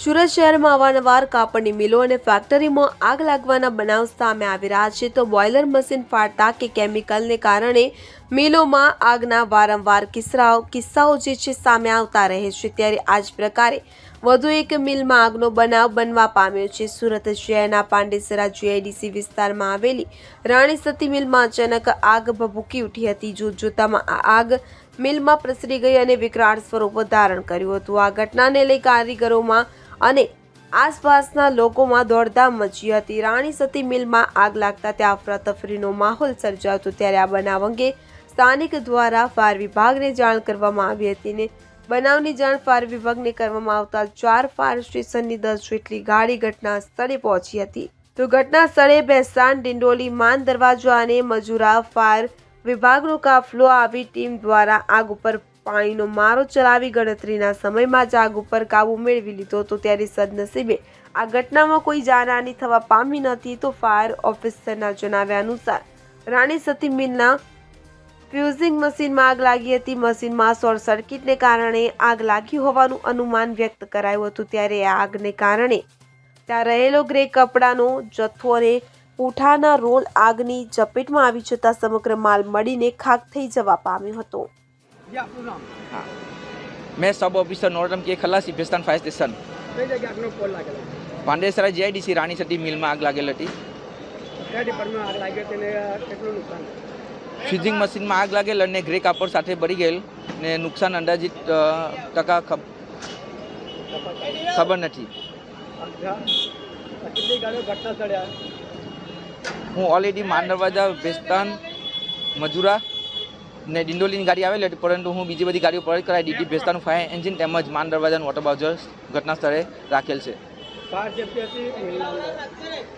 સુરત શહેરમાં અવારનવાર કાપડની મિલો અને ફેક્ટરીમાં આગ લાગવાના બનાવ સામે આવી રહ્યા છે. તો બોઇલર મશીન ફાટતા કે કેમિકલને કારણે મિલોમાં આગના વારંવાર કિસ્સાઓ કિસ્સાઓ જે છે સામે આવતા રહે છે. ત્યારે આ જ પ્રકારે વધુ એક મિલમાં આગનો બનાવ બનવા પામ્યો છે. સુરત શહેરના પાંડેસરા જીઆઈડીસી વિસ્તારમાં આવેલી રાણી સતી મિલમાં અચાનક આગ ભભૂકી ઉઠી હતી. જોતજોતામાં આ આગ મિલમાં પ્રસરી ગઈ અને વિકરાળ સ્વરૂપ ધારણ કર્યું હતું. આ ઘટનાને લઈ કારીગરોમાં અને આસપાસના લોકોમાં દોડધામ મચી હતી. રાણી સતી મિલમાં આગ લાગતા ત્યાં અફરાતફરીનો માહોલ સર્જાયો ત્યારે આ બનાવ અંગે સ્થાનિક દ્વારા ફાયર વિભાગને જાણ કરવામાં આવી હતી ને બનાવની જાણ ફાયર વિભાગને કરવામાં આવતા ચાર ફાયર સ્ટેશનની દસ જેટલી ગાડી ઘટના સ્થળે પહોંચી હતી. તો ઘટના સ્થળે બેસાણ ડિંડોલી, માન દરવાજા અને મજુરા ફાયર વિભાગનો કાફલો આવી ટીમ દ્વારા આગ ઉપર પાણીનો મારો ચલાવી ગણતરીના સમયમાં જ આગ ઉપર કાબુ મેળવી લીધો હતો ત્યારે સદનસીબે આ ઘટનામાં કોઈ જાનહાની થવા પામી નથી તો ફાયર ઓફિસરના જણાવ્યા અનુસાર રાણી સતી મિલના ફ્યુઝિંગ મશીનમાં આગ લાગી હતી. મશીનમાં શોર્ટ સર્કિટને કારણે આગ લાગી હોવાનું અનુમાન વ્યક્ત કરાયું હતું ત્યારે આગને કારણે ત્યાં રહેલો ગ્રે કપડાનો, જથ્થો અને પૂઠાના રોલ આગની ઝપેટમાં આવી જતાં સમગ્ર માલ મળીને ખાક થઈ જવા પામ્યો હતો. હા. મેં સબ ઓફિસર નોરમ કે ખલાસી Bhestan fire station Pandesara GIDC Rani Sati મિલમાં આગ લાગેલ હતી. ફ્યુઝિંગ મશીનમાં આગ લાગેલ અને ગ્રે કાપડ સાથે ભરી ગયેલ ને નુકસાન અંદાજિત ટકા ખબર નથી. હું ઓલરેડી માંડરવાજા ભેસ્તાન મજુરા ને ડિંડોલીની ગાડી આવેલી હતી પરંતુ હું બીજી બધી ગાડીઓ પરત કરાવી. દીધી ભેસ્તાનું ફાયર એન્જિન તેમજ માન દરવાજાનું વોટર બાઉઝર ઘટના સ્થળે રાખેલ છે.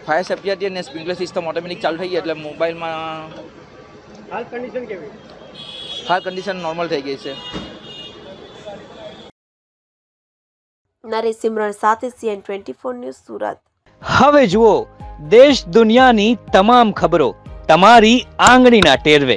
ફાયર સેફ્ટી હતી અને સ્પ્રિંકલર સિસ્ટમ ઓટોમેટિક ચાલુ થઈ ગઈ એટલે મોબાઈલમાં હાલ કન્ડિશન કેવી? હાલ કન્ડિશન નોર્મલ થઈ ગઈ છે. નરેશ સિમરણ સાથે C N twenty four news Surat. હવે જુઓ દેશ દુનિયાની તમામ ખબરો તમારી આંગળીના ટેરવે.